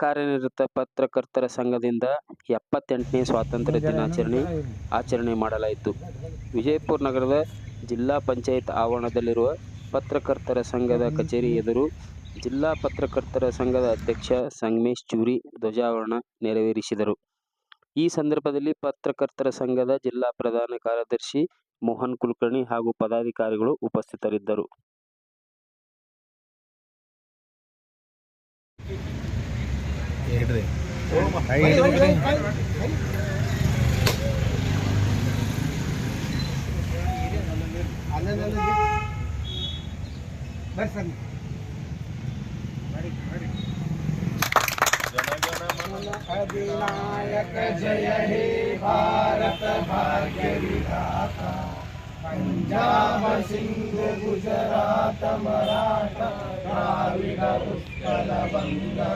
ಕಾರ್ಯನಿರತ ಪತ್ರಕರ್ತರ ಸಂಘದಿಂದ ಎಪ್ಪತ್ತೆಂಟನೇ ಸ್ವಾತಂತ್ರ್ಯ ದಿನಾಚರಣೆ ಆಚರಣೆ ಮಾಡಲಾಯಿತು. ವಿಜಯಪುರ ನಗರದ ಜಿಲ್ಲಾ ಪಂಚಾಯತ್ ಆವರಣದಲ್ಲಿರುವ ಪತ್ರಕರ್ತರ ಸಂಘದ ಕಚೇರಿ ಎದುರು ಜಿಲ್ಲಾ ಪತ್ರಕರ್ತರ ಸಂಘದ ಅಧ್ಯಕ್ಷ ಸಂಗಮೇಶ್ ಚೂರಿ ಧ್ವಜಾವರಣ ನೆರವೇರಿಸಿದರು. ಈ ಸಂದರ್ಭದಲ್ಲಿ ಪತ್ರಕರ್ತರ ಸಂಘದ ಜಿಲ್ಲಾ ಪ್ರಧಾನ ಕಾರ್ಯದರ್ಶಿ ಮೋಹನ್ ಕುಲಕರ್ಣಿ ಹಾಗೂ ಪದಾಧಿಕಾರಿಗಳು ಉಪಸ್ಥಿತರಿದ್ದರು. दे अधिनायक जय हे भारत भाग्य विधाता पंजाब सिंह गुजरात मराठा द्राविड उत्कल बंगा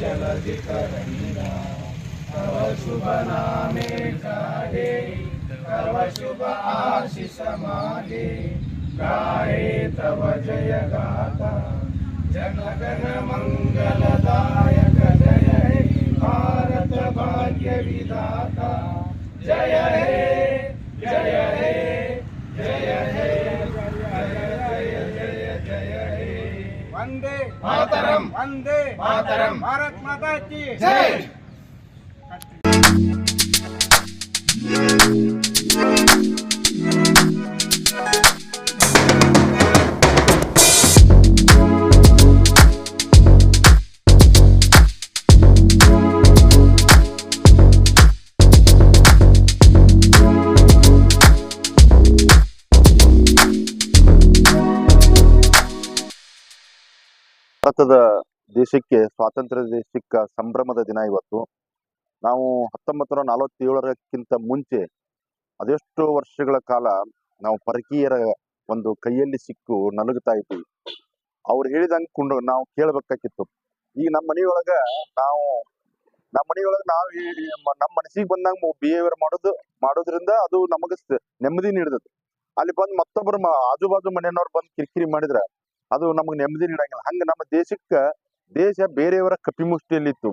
जलधि तरंगा तव शुभ नामे गाहे तव शुभ आशीष मागे गाहे तव जय गाथा जनगण मंगलदायक जय भारत भाग्य विधाता जय हे वंदे मातरम। वंदे मातरम। भारत माता की जय। ಭಾರತದ ದೇಶಕ್ಕೆ ಸ್ವಾತಂತ್ರ್ಯ ಸಿಕ್ಕ ಸಂಭ್ರಮದ ದಿನ ಇವತ್ತು. ನಾವು ಹತ್ತೊಂಬತ್ತು ನೂರ ನಲವತ್ತೇಳರಕ್ಕಿಂತ ಮುಂಚೆ ಅದೆಷ್ಟೋ ವರ್ಷಗಳ ಕಾಲ ನಾವು ಪರಕೀಯರ ಒಂದು ಕೈಯಲ್ಲಿ ಸಿಕ್ಕು ನಲುಗುತ್ತಾ ಇದ್ವಿ. ಅವ್ರು ಹೇಳಿದಂಗೆ ಕೊಂಡು ನಾವು ಕೇಳಬೇಕಾಗಿತ್ತು. ಈಗ ನಮ್ಮ ಮನೆಯೊಳಗ ನಾವು, ನಮ್ಮ ಮನೆಯೊಳಗ ನಾವು ನಮ್ಮ ಮನಸ್ಸಿಗೆ ಬಂದಂಗ ಬಿಹೇವಿಯರ್ ಮಾಡೋದು, ಮಾಡೋದ್ರಿಂದ ಅದು ನಮಗೆ ನೆಮ್ಮದಿ ನೀಡ್ತದೆ ಅಲ್ಲಿ ಬಂದ್ ಮತ್ತೊಬ್ಬರು ಆಜು ಬಾಜು ಮನೆಯವ್ರು ಬಂದು ಕಿರಿಕಿರಿ ಮಾಡಿದ್ರ ಅದು ನಮಗೆ ನೆಮ್ಮದಿ ನೀಡಂಗಿಲ್ಲ. ಹಂಗ ನಮ್ಮ ದೇಶಕ್ಕ, ದೇಶ ಬೇರೆಯವರ ಕಪಿಮುಷ್ಟಿಯಲ್ಲಿತ್ತು.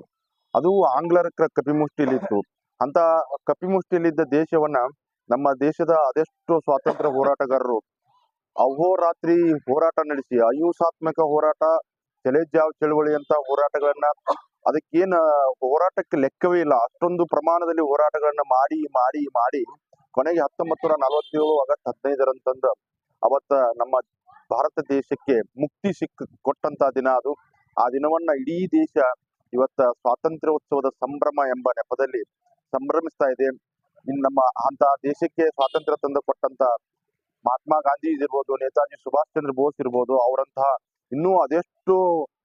ಅದು ಆಂಗ್ಲರ ಕಪಿಮುಷ್ಟಿಯಲ್ಲಿತ್ತು. ಅಂತ ಕಪಿಮುಷ್ಟಿಯಲ್ಲಿದ್ದ ದೇಶವನ್ನ ನಮ್ಮ ದೇಶದ ಅದೆಷ್ಟು ಸ್ವಾತಂತ್ರ್ಯ ಹೋರಾಟಗಾರರು ಅಹೋರಾತ್ರಿ ಹೋರಾಟ ನಡೆಸಿ ಅಹಿಂಸಾತ್ಮಕ ಹೋರಾಟ ಚಲೇಜಾವ್ ಚಳವಳಿ ಅಂತ ಹೋರಾಟಗಳನ್ನ ಅದಕ್ಕೇನ ಹೋರಾಟಕ್ಕೆ ಲೆಕ್ಕವೇ ಇಲ್ಲ. ಅಷ್ಟೊಂದು ಪ್ರಮಾಣದಲ್ಲಿ ಹೋರಾಟಗಳನ್ನ ಮಾಡಿ ಮಾಡಿ ಮಾಡಿ ಕೊನೆಗೆ ಹತ್ತೊಂಬತ್ತು ನೂರ ನಲವತ್ತೇಳು ಆಗಸ್ಟ್ ಹದಿನೈದರಂತಂದು ಅವತ್ತ ನಮ್ಮ ಭಾರತ ದೇಶಕ್ಕೆ ಮುಕ್ತಿ ಸಿಕ್ಕ ಕೊಟ್ಟಂತ ದಿನ ಅದು. ಆ ದಿನವನ್ನ ಇಡೀ ದೇಶ ಇವತ್ತ ಸ್ವಾತಂತ್ರ್ಯೋತ್ಸವದ ಸಂಭ್ರಮ ಎಂಬ ನೆಪದಲ್ಲಿ ಸಂಭ್ರಮಿಸ್ತಾ ಇದೆ. ಇನ್ ನಮ್ಮ ಅಂತ ದೇಶಕ್ಕೆ ಸ್ವಾತಂತ್ರ್ಯ ತಂದು ಕೊಟ್ಟಂತ ಮಹಾತ್ಮ ಗಾಂಧಿ ಇರ್ಬೋದು, ನೇತಾಜಿ ಸುಭಾಷ್ ಚಂದ್ರ ಬೋಸ್ ಇರ್ಬೋದು, ಅವರಂತಹ ಇನ್ನೂ ಅದೆಷ್ಟು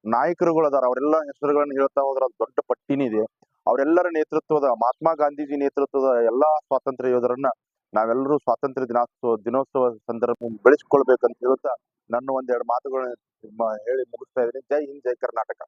ನಾಯಕರುಗಳು ಅದಾರ ಅವರೆಲ್ಲ ಹೆಸರುಗಳನ್ನ ಹೇಳ್ತಾ ಹೋದ್ರ ದೊಡ್ಡ ಪಟ್ಟಿನೇ ಇದೆ. ಅವರೆಲ್ಲರ ನೇತೃತ್ವದ ಮಹಾತ್ಮ ಗಾಂಧೀಜಿ ನೇತೃತ್ವದ ಎಲ್ಲಾ ಸ್ವಾತಂತ್ರ್ಯ ಯೋಧರನ್ನ ನಾವೆಲ್ಲರೂ ಸ್ವಾತಂತ್ರ್ಯ ದಿನೋತ್ಸವ ದಿನೋತ್ಸವ ಸಂದರ್ಭ ಬೆಳೆಸ್ಕೊಳ್ಬೇಕಂತ ಹೇಳ್ತಾ ನನ್ನ ಒಂದೆರಡು ಮಾತುಗಳನ್ನ ಹೇಳಿ ಮುಗಿಸ್ತಾ ಇದ್ದೀನಿ. ಜೈ ಹಿಂದ್, ಜೈ ಕರ್ನಾಟಕ.